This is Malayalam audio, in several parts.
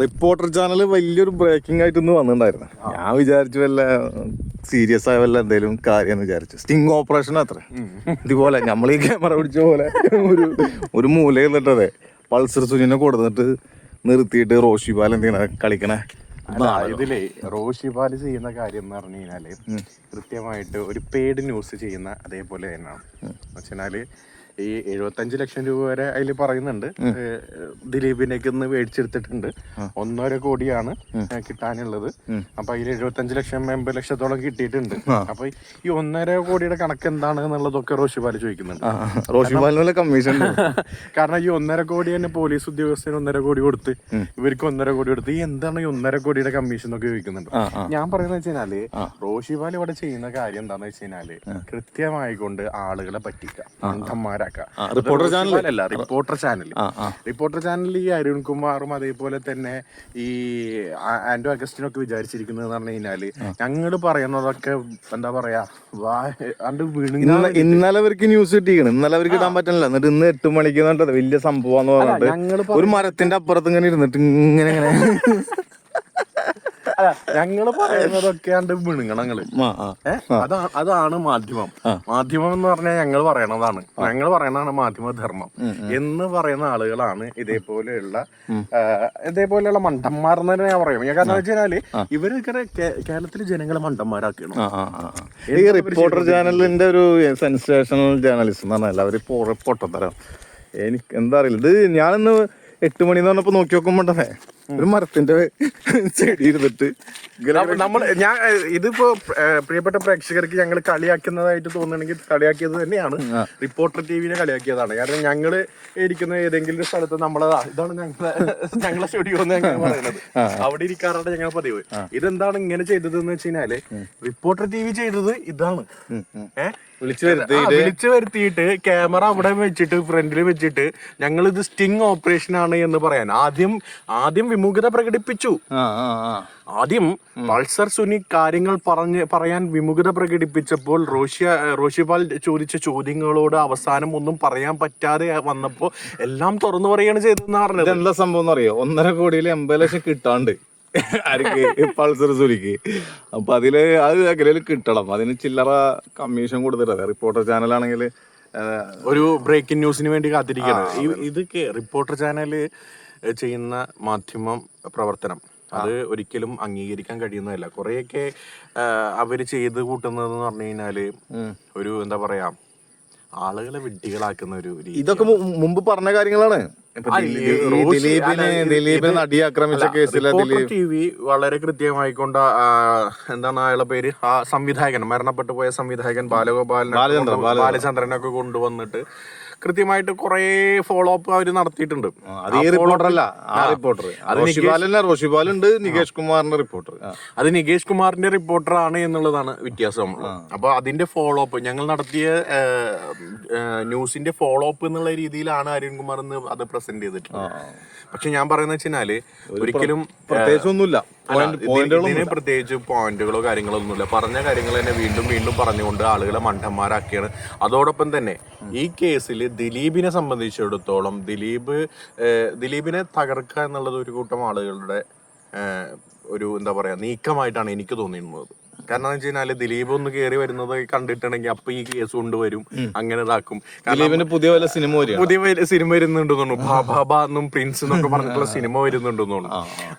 റിപ്പോർട്ടർ ചാനൽ വലിയൊരു ബ്രേക്കിംഗ് ആയിട്ട് ഇന്ന് വന്നിട്ടുണ്ടായിരുന്നു. ഞാൻ വിചാരിച്ചു വല്ല സീരിയസ് ആയ വല്ല എന്തെങ്കിലും കാര്യം വിചാരിച്ചു. സ്റ്റിങ് ഓപ്പറേഷൻ അത്ര. ഇതുപോലെ നമ്മൾ ഈ ക്യാമറ പിടിച്ച പോലെ ഒരു ഒരു മൂലയിൽ നിന്നിട്ടതെ പൾസർ സുനിനെ കൊടുത്തിട്ട് നിർത്തിയിട്ട് റോഷി പാൽ എന്തിനാ കളിക്കണേ. ഇതിലേ റോഷി പാൽ ചെയ്യുന്ന കാര്യം എന്ന് പറഞ്ഞു കഴിഞ്ഞാൽ കൃത്യമായിട്ട് ഒരു പെയ്ഡ് ന്യൂസ് ചെയ്യുന്ന അതേപോലെ തന്നെയാണ്. വെച്ചാൽ ഈ എഴുപത്തഞ്ച് ലക്ഷം രൂപ വരെ അതിൽ പറയുന്നുണ്ട്. ദിലീപിനേക്ക് ഇന്ന് മേടിച്ചെടുത്തിട്ടുണ്ട്. ഒന്നര കോടിയാണ് കിട്ടാനുള്ളത്. അപ്പൊ അതിൽ എഴുപത്തഞ്ച് ലക്ഷം എൺപത് ലക്ഷത്തോളം കിട്ടിയിട്ടുണ്ട്. അപ്പൊ ഈ ഒന്നര കോടിയുടെ കണക്ക് എന്താണ് എന്നുള്ളതൊക്കെ റോഷി പാൽ ചോദിക്കുന്നുണ്ട്. റോഷിപാലിനുള്ള റോഷി പാലിനുള്ള കമ്മീഷൻ കാരണം ഈ ഒന്നര കോടി തന്നെ പോലീസ് ഉദ്യോഗസ്ഥന് ഒന്നര കോടി കൊടുത്ത് ഇവർക്ക് ഒന്നര കോടി കൊടുത്ത് ഈ എന്താണ് ഈ ഒന്നര കോടിയുടെ കമ്മീഷൻ ഒക്കെ ചോദിക്കുന്നുണ്ട്. ഞാൻ പറയുന്നത് വെച്ചാൽ റോഷിപാൽ ഇവിടെ ചെയ്യുന്ന കാര്യം എന്താണെന്ന് വെച്ച് കഴിഞ്ഞാൽ കൃത്യമായിക്കൊണ്ട് ആളുകളെ പറ്റിക്കാം അന്ധന്മാരാക്കാം റിപ്പോർട്ടർ ചാനൽ അല്ല റിപ്പോർട്ടർ ചാനൽ റിപ്പോർട്ടർ ചാനലിൽ ഈ അരുൺകുമാറും അതേപോലെ തന്നെ ഈ ആന്റോ അഗസ്റ്റിനൊക്കെ വിചാരിച്ചിരിക്കുന്നത് പറഞ്ഞു കഴിഞ്ഞാൽ ഞങ്ങൾ പറയുന്നതൊക്കെ എന്താ പറയാ വാ അണ്ട് വീണുങ്ങ ഇന്നലെ അവർക്ക് ന്യൂസ് കിട്ടിയിരിക്കണം ഇന്നലെ അവർക്ക് ഇടാൻ പറ്റണില്ല. എന്നിട്ട് ഇന്ന് എട്ട് മണിക്ക് വലിയ സംഭവം പറഞ്ഞിട്ട് ഒരു മരത്തിന്റെ അപ്പുറത്ത് ഇങ്ങനെ ഇരുന്നിട്ട് ഇങ്ങനെ ഇങ്ങനെ ഞങ്ങൾ പറയുന്നതൊക്കെ ആ, ആ. അതാണ് അതാണ് മാധ്യമം. മാധ്യമം എന്ന് പറഞ്ഞാൽ ഞങ്ങൾ പറയണതാണ്. ഞങ്ങൾ പറയണതാണ് മാധ്യമധർമ്മം എന്ന് പറയുന്ന ആളുകളാണ് ഇതേപോലെയുള്ള ഇതേപോലെയുള്ള മണ്ടന്മാർ എന്ന് തന്നെ ഞാൻ പറയും. കാരണം വെച്ച് കഴിഞ്ഞാൽ ഇവരൊക്കെ കേരളത്തിലെ ജനങ്ങളെ മണ്ടന്മാരാക്കണം. ഈ റിപ്പോർട്ടർ ചാനലിന്റെ ഒരു സെൻസേഷണൽ ജേർണലിസ്റ്റ് എന്ന് പറഞ്ഞാൽ അവർ പൊട്ടത്തരം. എനിക്ക് എന്താ അറിയില്ല. ഇത് ഞാനിന്ന് എട്ട് മണി എന്ന് പറഞ്ഞപ്പോൾ നോക്കി നോക്കുമ്പോണ്ടേ ഒരു മരത്തിന്റെ ചെടി ഇരുന്നിട്ട് നമ്മൾ ഞാൻ ഇതിപ്പോ പ്രിയപ്പെട്ട പ്രേക്ഷകർക്ക് ഞങ്ങൾ കളിയാക്കുന്നതായിട്ട് തോന്നുകയാണെങ്കിൽ കളിയാക്കിയത് തന്നെയാണ്. റിപ്പോർട്ടർ ടിവിനെ കളിയാക്കിയതാണ്. കാരണം ഞങ്ങൾ ഇരിക്കുന്ന ഏതെങ്കിലും സ്ഥലത്ത് നമ്മളെ ഇതാണ് ഞങ്ങളെ ഞങ്ങളെ സ്റ്റുഡിയോ എന്ന് ഞങ്ങൾ പറയുന്നത്. അവിടെ ഇരിക്കാറാണ് ഞങ്ങൾ പതിവ്. ഇതെന്താണ് ഇങ്ങനെ ചെയ്തത് എന്ന് വെച്ച് കഴിഞ്ഞാൽ റിപ്പോർട്ടർ ടി വി ചെയ്തത് ഇതാണ്. ഏഹ് വിളിച്ചു വരുത്തി വിളിച്ചു വരുത്തിയിട്ട് ക്യാമറ അവിടെ വെച്ചിട്ട് ഫ്രണ്ടിൽ വെച്ചിട്ട് ഞങ്ങൾ ഇത് സ്റ്റിങ് ഓപ്പറേഷൻ ആണ് എന്ന് പറയാൻ ആദ്യം ആദ്യം വിമുഖത പ്രകടിപ്പിച്ചു. ആദ്യം പൾസർ സുനി കാര്യങ്ങൾ പറഞ്ഞ് പറയാൻ വിമുഖത പ്രകടിപ്പിച്ചപ്പോൾ റോഷ്യ റോഷിപാൽ ചോദിച്ച ചോദ്യങ്ങളോട് അവസാനം ഒന്നും പറയാൻ പറ്റാതെ വന്നപ്പോ എല്ലാം തുറന്നു പറയാണ് ചെയ്തതെന്ന് പറഞ്ഞത്. എന്താ സംഭവം അറിയോ ഒന്നര കോടിയിൽ എൺപത് ലക്ഷം കിട്ടാണ്ട് ആർക്ക് പൾസർ സുനിക്ക്. അപ്പൊ അതിൽ അത് എങ്ങനെയും കിട്ടണം. അതിന് ചില്ലറ കമ്മീഷൻ കൊടുത്തിട്ട് റിപ്പോർട്ടർ ചാനലാണെങ്കിൽ ഒരു ബ്രേക്കിംഗ് ന്യൂസിന് വേണ്ടി കാത്തിരിക്കുകയാണ്. ഈ- ഇതൊക്കെ റിപ്പോർട്ടർ ചാനൽ ചെയ്യുന്ന മാധ്യമം പ്രവർത്തനം. അത് ഒരിക്കലും അംഗീകരിക്കാൻ കഴിയുന്നതല്ല. കുറെയൊക്കെ അവർ ചെയ്ത് കൂട്ടുന്നത് പറഞ്ഞു കഴിഞ്ഞാൽ ഒരു എന്താ പറയാ ആളുകളെ വിഡ്ഢികളാക്കുന്ന ഒരു ഇതൊക്കെ മുമ്പ് പറഞ്ഞ കാര്യങ്ങളാണ്. ദിലീപിനെ ദിലീപിനെ നടി ആക്രമിച്ച കേസിലെ ദിലീപ് ടി വി വളരെ കൃത്യമായിക്കൊണ്ട് എന്താണ് അയാളുടെ പേര്? ആ സംവിധായകൻ മരണപ്പെട്ടു പോയ സംവിധായകൻ ബാലഗോപാലൻ ബാലചന്ദ്രൻ. ബാലചന്ദ്രനൊക്കെ കൊണ്ടുവന്നിട്ട് കൃത്യമായിട്ട് കുറെ ഫോളോ അപ്പ് അവർ നടത്തിയിട്ടുണ്ട് അത് ഈ റിപ്പോർട്ടർ അല്ല ആ റിപ്പോർട്ടർ റോഷിപാലല്ല റോഷിപാലുണ്ട് നികേഷ് കുമാറിന്റെ റിപ്പോർട്ടർ അത് നികേഷ് കുമാറിന്റെ റിപ്പോർട്ടറാണ് എന്നുള്ളതാണ് വ്യത്യാസം. അപ്പൊ അതിന്റെ ഫോളോ അപ്പ് ഞങ്ങൾ നടത്തിയ ന്യൂസിന്റെ ഫോളോ അപ്പ് എന്നുള്ള രീതിയിലാണ് അരുൺകുമാർ എന്ന് അത് പ്രസന്റ് ചെയ്തിട്ടുള്ളത്. പക്ഷെ ഞാൻ പറയുന്നത് വെച്ചാൽ ഒരിക്കലും പ്രത്യേകിച്ച് ഒന്നുമില്ല അല്ല, ഇതിന് പ്രത്യേകിച്ച് പോയിന്റുകളോ കാര്യങ്ങളോ ഒന്നുമില്ല. പറഞ്ഞ കാര്യങ്ങൾ തന്നെ വീണ്ടും വീണ്ടും പറഞ്ഞുകൊണ്ട് ആളുകളെ മണ്ടന്മാരാക്കിയാണ്. അതോടൊപ്പം തന്നെ ഈ കേസിൽ ദിലീപിനെ സംബന്ധിച്ചിടത്തോളം ദിലീപ് ദിലീപിനെ തകർക്കുക എന്നുള്ളത് ഒരു കൂട്ടം ആളുകളുടെ ഒരു എന്താ പറയാ നീക്കമായിട്ടാണ് എനിക്ക് തോന്നിയിരുന്നത്. കാരണം എന്ന് വെച്ച് കഴിഞ്ഞാൽ ദിലീപ് ഒന്ന് കേറി വരുന്നത് കണ്ടിട്ടുണ്ടെങ്കിൽ അപ്പൊ ഈ കേസ് കൊണ്ടുവരും. അങ്ങനെ ഇതാക്കും. ദിലീപിന് പുതിയ വല്ല സിനിമ പുതിയ വല്ല സിനിമ വരുന്നുണ്ട് തോന്നുന്നു. ബാബാബ എന്നും പ്രിൻസ് എന്നൊക്കെ പറഞ്ഞിട്ടുള്ള സിനിമ വരുന്നുണ്ട്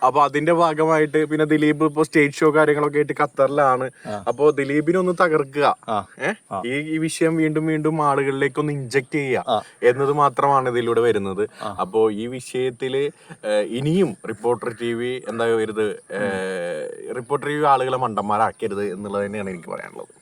അപ്പൊ അതിന്റെ ഭാഗമായിട്ട് പിന്നെ ദിലീപ് ഇപ്പൊ സ്റ്റേജ് ഷോ കാര്യങ്ങളൊക്കെ ആയിട്ട് ഖത്തറിലാണ്. അപ്പൊ ദിലീപിനെ ഒന്ന് തകർക്കുക ഈ ഈ വിഷയം വീണ്ടും വീണ്ടും ആളുകളിലേക്ക് ഒന്ന് ഇഞ്ചക്ട് ചെയ്യുക. എന്നത് മാത്രമാണ് ഇതിലൂടെ വരുന്നത്. അപ്പോ ഈ വിഷയത്തിൽ ഇനിയും റിപ്പോർട്ടർ ടി വി എന്താ വരുത് റിപ്പോർട്ടർ ടി വി ആളുകളെ മണ്ടന്മാരാക്കരുത്. എന്നുള്ളത് തന്നെയാണ് എനിക്ക് പറയാനുള്ളത്.